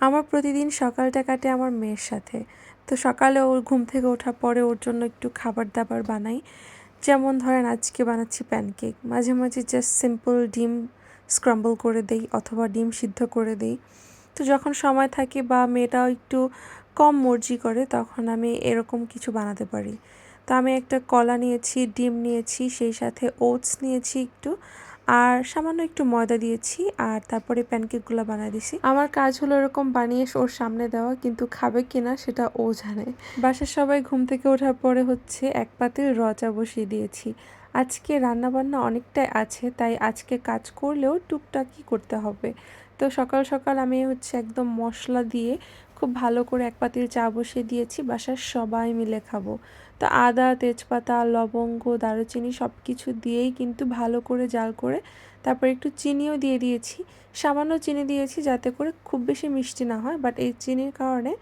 আমার প্রতিদিন সকালটা কাটে আমার মেয়ের সাথে। তো সকালে ওর ঘুম থেকে ওঠার পরে ওর জন্য একটু খাবার দাবার বানাই। যেমন ধরেন, আজকে বানাচ্ছি প্যানকেক মাঝে মাঝে জাস্ট সিম্পল ডিম স্ক্রাম্বল করে দেই অথবা ডিম সিদ্ধ করে দেই। তো যখন সময় থাকে বা মেয়েটাও একটু কম মর্জি করে, তখন আমি এরকম কিছু বানাতে পারি। তো আমি একটা কলা নিয়েছি, ডিম নিয়েছি, সেই সাথে ওটস নিয়েছি একটু। আর সামান্য একটু ময়দা দিয়েছি আর তারপরে প্যানকেকগুলো বানিয়ে দিছি আমার কাজ হলো এরকম বানিয়ে ওর সামনে দেওয়া কিন্তু খাবে কিনা সেটা ও জানে। বাসার সবাই ঘুম থেকে ওঠার পরে হচ্ছে এক পাতিল রজা বসিয়ে দিয়েছি। আজকে রান্নাবান্না অনেকটাই আছে তাই আজকে কাজ করলেও টুকটাকই করতে হবে। তো সকাল সকাল আমি হচ্ছে একদম মশলা দিয়ে খুব ভালো করে এক পাতিল চা বসিয়ে দিয়েছি, বাসার সবাই মিলে খাব। তো আদা, তেজপাতা, লবঙ্গ, দারুচিনি সব কিছু দিয়েই কিন্তু ভালো করে জাল করে তারপর একটু চিনিও দিয়ে দিয়েছি। সামান্য চিনি দিয়েছি যাতে করে খুব বেশি মিষ্টি না হয় বাট এই চিনির কারণে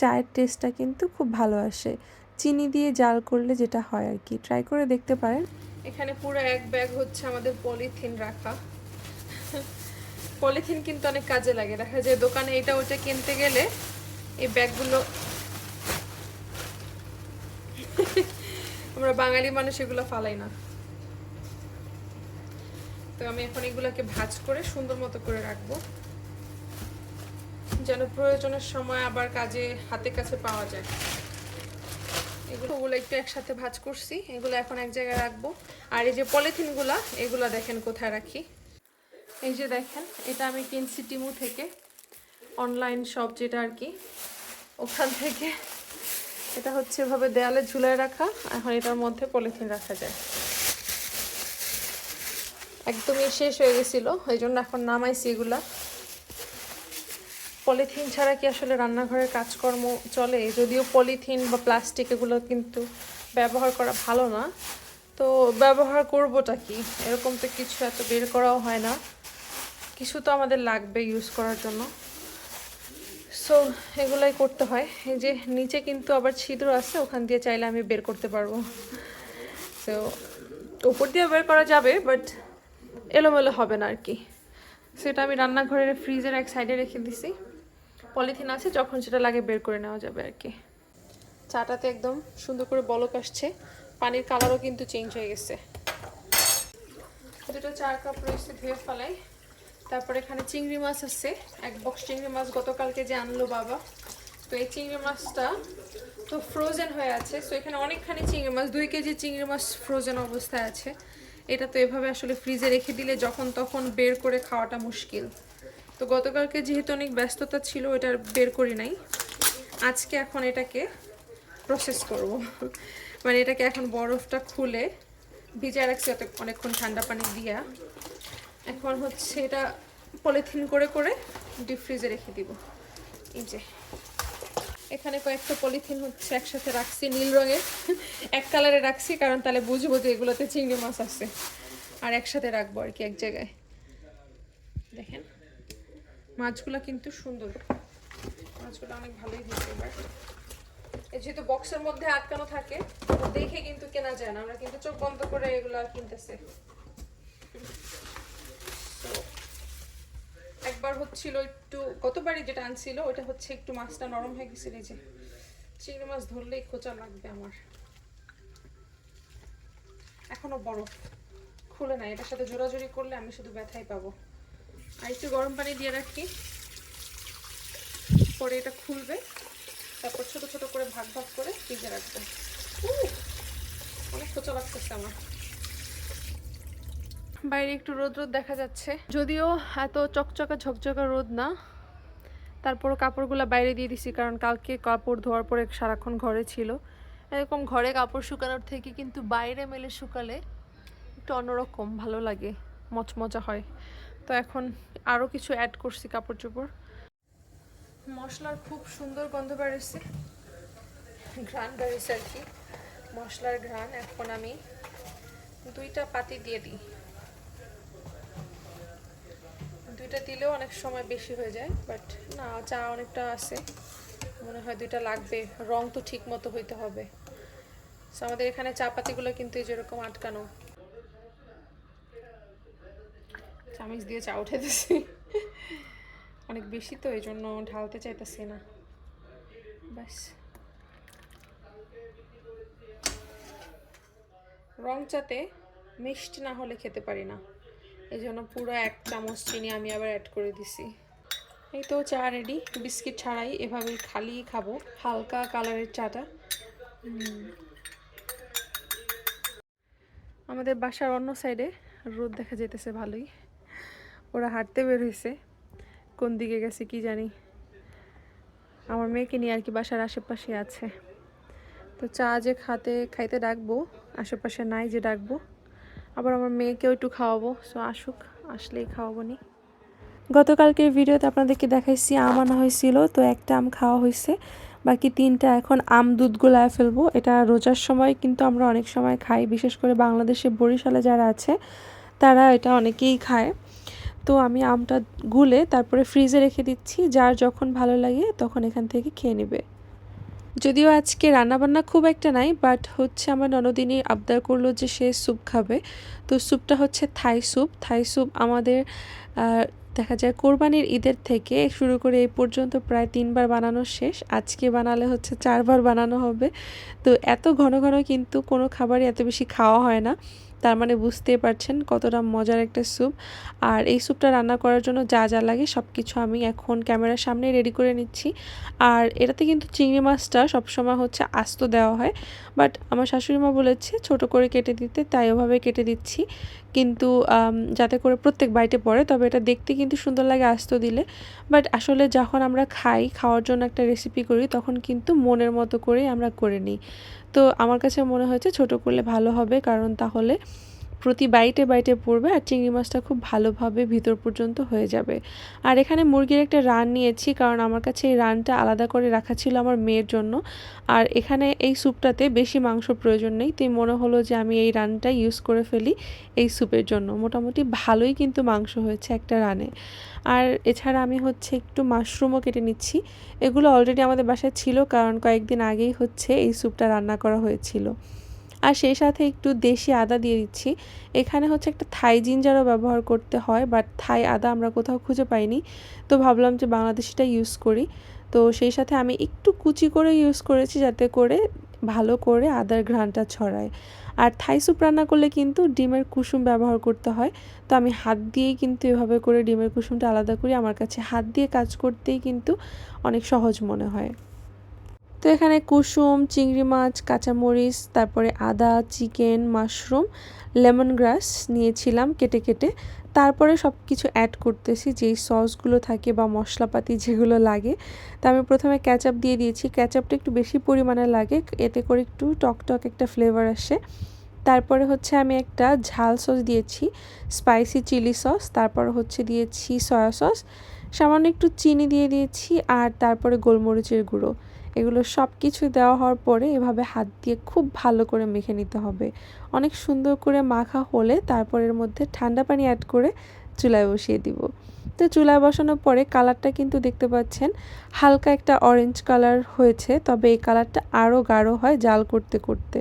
চায়ের টেস্টটা কিন্তু খুব ভালো আসে। চিনি দিয়ে জাল করলে যেটা হয় আর কি ট্রাই করে দেখতে পারেন। এখানে পুরো এক ব্যাগ হচ্ছে আমাদের পলিথিন রাখা। পলিথিন কিন্তু অনেক কাজে লাগে। দেখা যায় দোকানে এটা ওটা কিনতে গেলে এই ব্যাগগুলো। আমরা বাঙালি মানুষ এগুলো ফালাই না। তো আমি এখন এগুলোকে ভাজ করে সুন্দর মতো করে রাখব। যেন প্রয়োজনের সময় আবার কাজে হাতে কাছে পাওয়া যায়। এগুলো একটু একসাথে ভাজ করছি। এগুলো এখন এক জায়গায় রাখব। আর এই যে পলিথিনগুলা, এগুলো দেখেন কোথায় রাখি। এই যে দেখেন, এটা আমি কিনছি টিমু থেকে। অনলাইন শপ যেটা আর কি, ওখান থেকে এটা হচ্ছে এভাবে দেয়ালে ঝুলায় রাখা, এখন এটার মধ্যে পলিথিন রাখা যায়। একদমই শেষ হয়ে গেছিল, এই জন্য এখন নামাইছি এগুলা। পলিথিন ছাড়া কি আসলে রান্নাঘরের কাজকর্ম চলে? যদিও পলিথিন বা প্লাস্টিক এগুলো কিন্তু ব্যবহার করা ভালো না, তো ব্যবহার করবোটা কি? এরকম তো কিছু এত বের করাও হয় না। কিছু তো আমাদের লাগবে ইউজ করার জন্য। সো এগুলাই করতে হয়। এই যে নিচে কিন্তু আবার ছিদ্র আছে, ওখান দিয়ে চাইলে আমি বের করতে পারব। তো ওপর দিয়ে বের করা যাবে বাট এলোমেলো হবে না আর কি সেটা আমি রান্নাঘরের ফ্রিজের এক সাইডে রেখে দিছি। পলিথিন আছে, যখন সেটা লাগে বের করে নেওয়া যাবে আর কি চাটাতে একদম সুন্দর করে বলক আসছে। পানির কালারও কিন্তু চেঞ্জ হয়ে গেছে। দুটো চার কাপ রয়েছে ধুয়ে ফেলাই। তারপর এখানে চিংড়ি মাছ আছে। এক বক্স চিংড়ি মাছ গতকালকে যে আনলো বাবা। তো এই চিংড়ি মাছটা তো ফ্রোজেন হয়ে আছে। তো এখানে অনেকখানি চিংড়ি মাছ, দুই কেজি চিংড়ি মাছ ফ্রোজেন অবস্থায় আছে। এটা তো এভাবে আসলে ফ্রিজে রেখে দিলে যখন তখন বের করে খাওয়াটা মুশকিল। তো গতকালকে যেহেতু অনেক ব্যস্ততা ছিল এটা বের করি নাই। আজকে এখন এটাকে প্রসেস করব। মানে এটাকে এখন বরফটা খুলে ভিজায় রাখছি অনেকক্ষণ ঠান্ডা পানি দিয়া। এখন হচ্ছে এটা পলিথিন করে করে ডিপ ফ্রিজে রেখে দিব। এই যে, এখানে কয়েকটা পলিথিন হচ্ছে একসাথে রাখছি নীল রঙের। এক কালারে রাখছি, কারণ তাহলে বুঝব যে এগুলোতে চিংড়ি মাছ আছে। আর একসাথে রাখব আর কি এক জায়গায়। দেখেন, মাছগুলো কিন্তু সুন্দর। মাছগুলো অনেক ভালোই দিচ্ছে এবার। যেহেতু বক্সের মধ্যে আটকানো থাকে দেখে কিন্তু কেনা যায় না। আমরা কিন্তু চোখ বন্ধ করে এগুলো কিনতেছে। একবার হচ্ছিল একটু, গতবারই যেটা আনছিল ওটা হচ্ছে একটু মাছটা নরম হয়ে গেছিল, এই যে চিংড়ি মাছ ধরলেই খোঁচা লাগবে আমার। এখনও বরফ খুলে নাই, এটার সাথে জোরাজোরি করলে আমি শুধু ব্যথাই পাবো। আর একটু গরম পানি দিয়ে রাখি, পরে এটা খুলবে, তারপর ছোট ছোট করে ভাগ ভাগ করে ভিজে রাখবে। অনেক খোঁচা লাগতেছে আমার। বাইরে একটু রোদ রোদ দেখা যাচ্ছে। যদিও এত চকচকা ঝকঝকা রোদ না তারপর কাপড়গুলো বাইরে দিয়ে দিছি, কারণ কালকে কাপড় ধোয়ার পরে সারাক্ষণ ঘরে ছিল। এরকম ঘরে কাপড় শুকানোর থেকে কিন্তু বাইরে মেলে শুকালে একটু অন্যরকম ভালো লাগে, মচমচা হয়। তো এখন আরও কিছু অ্যাড করছি কাপড় চোপড় মশলার খুব সুন্দর গন্ধ বেরোচ্ছে ঘ্রাণ বেরোচ্ছে আর কি। মশলার ঘ্রাণ এখন আমি দুইটা পাতি দিয়ে দিই। দুইটা দিলেও অনেক সময় বেশি হয়ে যায় বাট না, চা অনেকটা আছে। মনে হয় দুইটা লাগবে, রং তো ঠিক মতো হইতে হবে। আমাদের এখানে চা পাতিগুলো কিন্তু যেরকম আটকানো। চামিচ দিয়ে চা উঠে দিছি অনেক বেশি তো এই জন্য ঢালতে চাইতেছি না। ব্যাস। রং চাতে মিষ্টি না হলে খেতে পারি না। এই জন্য পুরো এক চামচ চিনি আমি আবার অ্যাড করে দিছি। এই তো চা রেডি বিস্কিট ছাড়াই এভাবে খালি খাব, হালকা কালারের চাটা। আমাদের বাসার অন্য সাইডে রোদ দেখা যেতেছে ভালোই। ওরা হাঁটতে বের হয়েছে কোন দিকে গেছে কি জানি। আমার মেয়েকে নিয়ে আর কি বাসার আশেপাশে আছে। তো চা যে খাতে, খাইতে ডাকবো, আশেপাশে নাই যে ডাকবো। আবার আমার মেয়েকেও একটু খাওয়াবো। সো আসুক, আসলেই খাওয়াবো নি। গতকালকের ভিডিওতে আপনাদেরকে দেখাইছি আম আনা হয়েছিল, তো একটা আম খাওয়া হয়েছে। বাকি তিনটা এখন আম দুধ গোলায় ফেলব। এটা রোজার সময়, কিন্তু আমরা অনেক সময় খাই। বিশেষ করে বাংলাদেশে বরিশালে যারা আছে, তারা এটা অনেকেই খায়। তো আমি আমটা গুলে তারপরে ফ্রিজে রেখে দিচ্ছি। যার যখন ভালো লাগে তখন এখান থেকে খেয়ে নেবে। যদিও আজকে রান্নাবান্না খুব একটা নাই বাট হচ্ছে আমার ননদিনী আবদার করল যে সে স্যুপ খাবে। তো স্যুপটা হচ্ছে থাই স্যুপ থাই স্যুপ আমাদের দেখা যায় কোরবানির ঈদের থেকে শুরু করে এই পর্যন্ত প্রায় তিনবার বানানো শেষ। আজকে বানালে হচ্ছে চারবার বানানো হবে। তো এত ঘন ঘন কিন্তু কোনো খাবারই এত বেশি খাওয়া হয় না। তার মানে বুঝতেই পারছেন কতটা মজার একটা স্যুপ। আর এই স্যুপটা রান্না করার জন্য যা যা লাগে সব কিছু আমি এখন ক্যামেরার সামনে রেডি করে নিচ্ছি। আর এটাতে কিন্তু চিংড়ি মাছটা সবসময় হচ্ছে আস্ত দেওয়া হয়। বাট আমার শাশুড়ি মা বলেছে ছোট করে কেটে দিতে, তাই ওভাবে কেটে দিচ্ছি। কিন্তু যাতে করে প্রত্যেক বাইটে পড়ে, তবে এটা দেখতে কিন্তু সুন্দর লাগে আস্ত দিলে। বাট আসলে যখন আমরা খাই, খাওয়ার জন্য একটা রেসিপি করি, তখন কিন্তু মনের মতো করেই আমরা করে নিই। তো আমার কাছে মনে হয়েছে ছোট করলে ভালো হবে, কারণ তাহলে প্রতি বাইটে বাইটে পড়বে আর চিংড়ি মাছটা খুব ভালোভাবে ভিতর পর্যন্ত হয়ে যাবে। আর এখানে মুরগির একটা রান নিয়েছি কারণ আমার কাছে এই রানটা আলাদা করে রাখা ছিল আমার মেয়ের জন্য। আর এখানে এই স্যুপটাতে বেশি মাংস প্রয়োজন নেই। তাই মনে হলো যে আমি এই রানটা ইউজ করে ফেলি এই স্যুপের জন্য। মোটামুটি ভালোই কিন্তু মাংস হয়েছে একটা রানে। আর এছাড়া আমি হচ্ছে একটু মাশরুমও কেটে নিচ্ছি। এগুলো অলরেডি আমাদের বাসায় ছিল কারণ কয়েকদিন আগেই হচ্ছে এই স্যুপটা রান্না করা হয়েছিল। আর সেই সাথে একটু দেশি আদা দিয়ে দিচ্ছি। এখানে হচ্ছে একটা থাই জিঞ্জারও ব্যবহার করতে হয় বাট থাই আদা আমরা কোথাও খুঁজে পাইনি। তো ভাবলাম যে বাংলাদেশিটা ইউজ করি। তো সেই সাথে আমি একটু কুচি করে ইউজ করেছি যাতে করে ভালো করে আদার ঘ্রাণটা ছড়ায়। আর থাই স্যুপ রান্না করলে কিন্তু ডিমের কুসুম ব্যবহার করতে হয়। তো আমি হাত দিয়েই কিন্তু এভাবে করে ডিমের কুসুমটা আলাদা করি। আমার কাছে হাত দিয়ে কাজ করতেই কিন্তু অনেক সহজ মনে হয়। তো এখানে কুসুম, চিংড়ি মাছ, কাঁচামরিচ, তারপরে আদা, চিকেন, মাশরুম লেমন গ্রাস নিয়েছিলাম কেটে কেটে। তারপরে সব কিছু অ্যাড করতেছি, যেই সসগুলো থাকে বা মশলাপাতি যেগুলো লাগে। তা আমি প্রথমে ক্যাচআপ দিয়ে দিয়েছি। ক্যাচআপটা একটু বেশি পরিমাণে লাগে, এতে করে একটু টক টক একটা ফ্লেভার আসে। তারপরে হচ্ছে আমি একটা ঝাল সস দিয়েছি স্পাইসি চিলি সস তারপর হচ্ছে দিয়েছি সয়া সস সামান্য একটু চিনি দিয়ে দিয়েছি, আর তারপরে গোলমরিচের গুঁড়ো। এগুলো সব কিছু দেওয়া হওয়ার পরে এভাবে হাত দিয়ে খুব ভালো করে মেখে নিতে হবে। অনেক সুন্দর করে মাখা হলে তারপর এর মধ্যে ঠান্ডা পানি অ্যাড করে চুলায় বসিয়ে দিব। তো চুলায় বসানোর পরে কালারটা কিন্তু দেখতে পাচ্ছেন, হালকা একটা অরেঞ্জ কালার হয়েছে, তবে এই কালারটা আরও গাঢ় হয় জাল করতে করতে।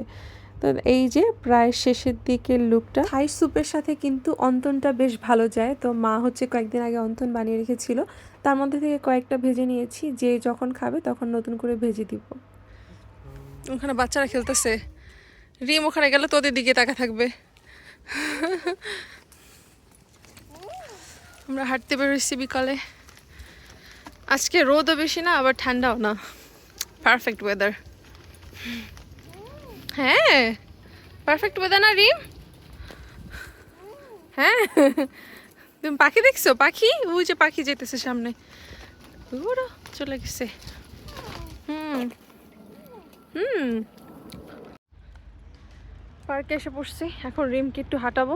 তো এই যে প্রায় শেষের দিকের লুকটা থাই স্যুপের সাথে কিন্তু অন্তনটা বেশ ভালো যায়। তো মা হচ্ছে কয়েকদিন আগে অন্তন বানিয়ে রেখেছিল। তার মধ্যে থেকে কয়েকটা ভেজে নিয়েছি। যে যখন খাবে তখন নতুন করে ভেজে দিব। ওখানে বাচ্চারা খেলতেছে। রিম ওখানে গেলে তোদের দিকে তাকা থাকবে। আমরা হাঁটতে বেরোচ্ছি বিকালে। আজকে রোদও বেশি না আবার ঠান্ডাও না। পারফেক্ট ওয়েদার হ্যাঁ পারফেক্ট ওয়েদার না রিম? হ্যাঁ তুমি পাখি দেখছ? পাখি? ওই যে পাখি যেতেছে সামনে। ওরা চলে গেছে। হুম হুম। পার্কে এসে পড়ছি। এখন রিমকে একটু হাঁটাবো।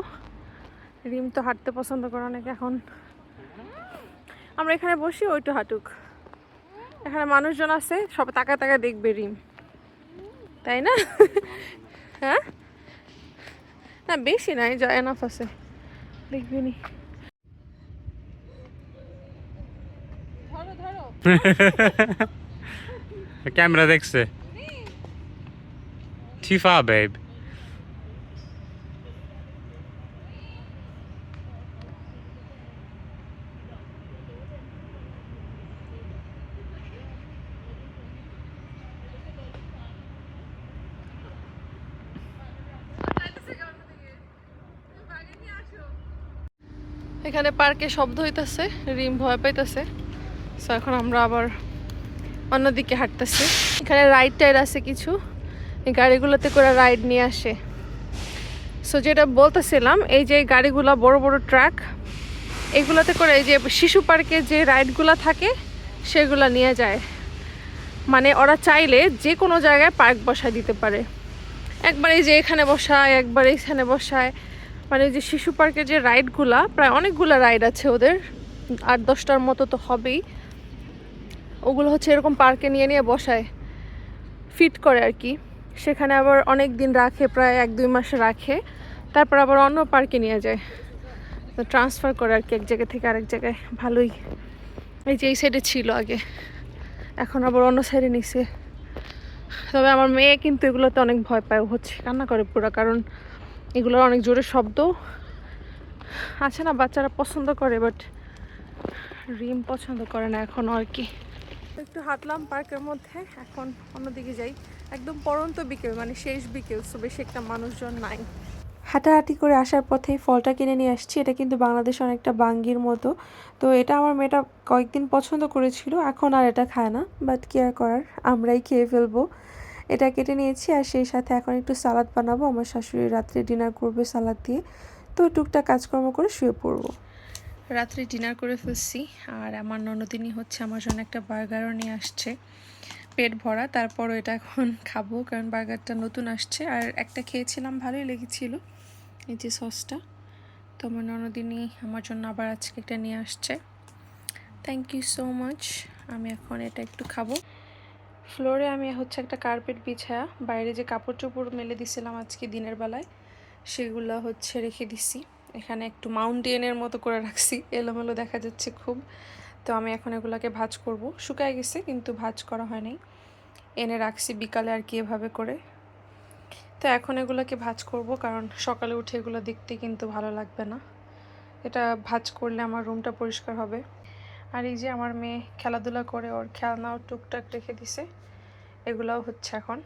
রিম তো হাঁটতে পছন্দ করে অনেক এখন। আমরা এখানে বসি, ও একটু হাঁটুক। এখানে মানুষজন আছে, সব তাকা তাকা দেখবে রিম। তাই না? হ্যাঁ? না বেশি নাই যা এনাফ আছে। দেখবি নি। ক্যামেরা দেখছে। ঠিফা far, এখানে পার্কে শব্দ হইতাছে, রিম ভয় পাইতেছে। সো এখন আমরা আবার অন্যদিকে হাঁটতেছি। এখানে রাইড টাইড আছে কিছু। গাড়িগুলোতে করে রাইড নিয়ে আসে। সো যেটা বলতেছিলাম, এই যে গাড়িগুলো বড় বড় ট্রাক এগুলোতে করে এই যে শিশু পার্কে যে রাইডগুলো থাকে, সেগুলো নিয়ে যায়। মানে ওরা চাইলে যে কোনো জায়গায় পার্ক বসায় দিতে পারে। একবার এই যে এখানে বসায়, একবার এইখানে বসায়। মানে যে শিশু পার্কের যে রাইডগুলা, প্রায় অনেকগুলো রাইড আছে ওদের। আট, দশটার মতো তো হবেই। ওগুলো হচ্ছে এরকম পার্কে নিয়ে নিয়ে বসায়। ফিট করে আর কি। সেখানে আবার অনেক দিন রাখে, প্রায় এক, দুই মাস রাখে। তারপর আবার অন্য পার্কে নিয়ে যায়। তো ট্রান্সফার করে আর কি এক জায়গা থেকে আরেক জায়গায়। ভালোই। এই যে এই সাইডে ছিল আগে। এখন আবার অন্য সাইডে নিছে। তবে আমার মেয়ে কিন্তু এগুলোতে অনেক ভয় পায়। হচ্ছে কান্না করে পুরো। কারণ এগুলোর অনেক জোরে শব্দ। আছে না, বাচ্চারা পছন্দ করে বাট রিম পছন্দ করে না এখন আর কি। একটু হাঁটলাম পার্কের মধ্যে, এখন অন্যদিকে যাই। একদম পরন্ত বিকেল মানে শেষ বিকেল সো বেশি একটা মানুষজন নাই। হাঁটাহাঁটি করে আসার পথেই ফলটা কিনে নিয়ে আসছি, এটা কিন্তু বাংলাদেশে অনেকটা বাঙ্গির মতো। তো এটা আমার মেয়েটা কয়েকদিন পছন্দ করেছিল, এখন আর এটা খায় না বাট কি আর করার, আমরাই খেয়ে ফেলব। এটা কেটে নিয়েছি আর সেই সাথে এখন একটু সালাদ বানাবো। আমার শাশুড়ি রাত্রে ডিনার করবে সালাদ দিয়ে। তো টুকটাক কাজকর্ম করে শুয়ে পড়ব। রাত্রে ডিনার করে ফেলছি আর আমার ননদিনী হচ্ছে আমার জন্য একটা বার্গারও নিয়ে আসছে। পেট ভরা, তারপরও এটা এখন খাব কারণ বার্গারটা নতুন আসছে। আর একটা খেয়েছিলাম, ভালোই লেগেছিল এই যে সসটা তো আমার ননদিনী আমার জন্য আবার আজকে একটা নিয়ে আসছে। থ্যাংক ইউ সো মাচ আমি এখন এটা একটু খাব। ফ্লোরে আমি হচ্ছে একটা কার্পেট বিছায়া বাইরে যে কাপড় চোপড় মেলে দিছিলাম আজকে দিনের বেলায়, সেগুলো হচ্ছে রেখে দিছি। এখানে একটু মাউন্টেনের মতো করে রাখছি, এলোমেলো দেখা যাচ্ছে খুব। তো আমি এখন এগুলোকে ভাজ করব। শুকায় গেছে, কিন্তু ভাজ করা হয় নাই। এনে রাখছি বিকালে আর কি এভাবে করে। তো এখন এগুলোকে ভাজ করব, কারণ সকালে উঠে এগুলো দেখতে কিন্তু ভালো লাগবে না। এটা ভাজ করলে আমার রুমটা পরিষ্কার হবে। আর এই যে আমার মেয়ে খেলাধুলা করে ওর খেলনাও টুকটাক রেখে দিছে। এগুলাও হচ্ছে এখন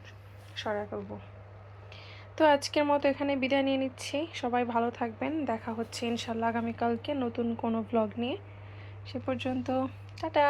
সরা করব। তো আজকের মতো এখানে বিদায় নিয়ে নিচ্ছি। সবাই ভালো থাকবেন। দেখা হচ্ছে ইনশাল্লাহ আগামীকালকে নতুন কোনো ব্লগ নিয়ে। সে পর্যন্ত, টাটা!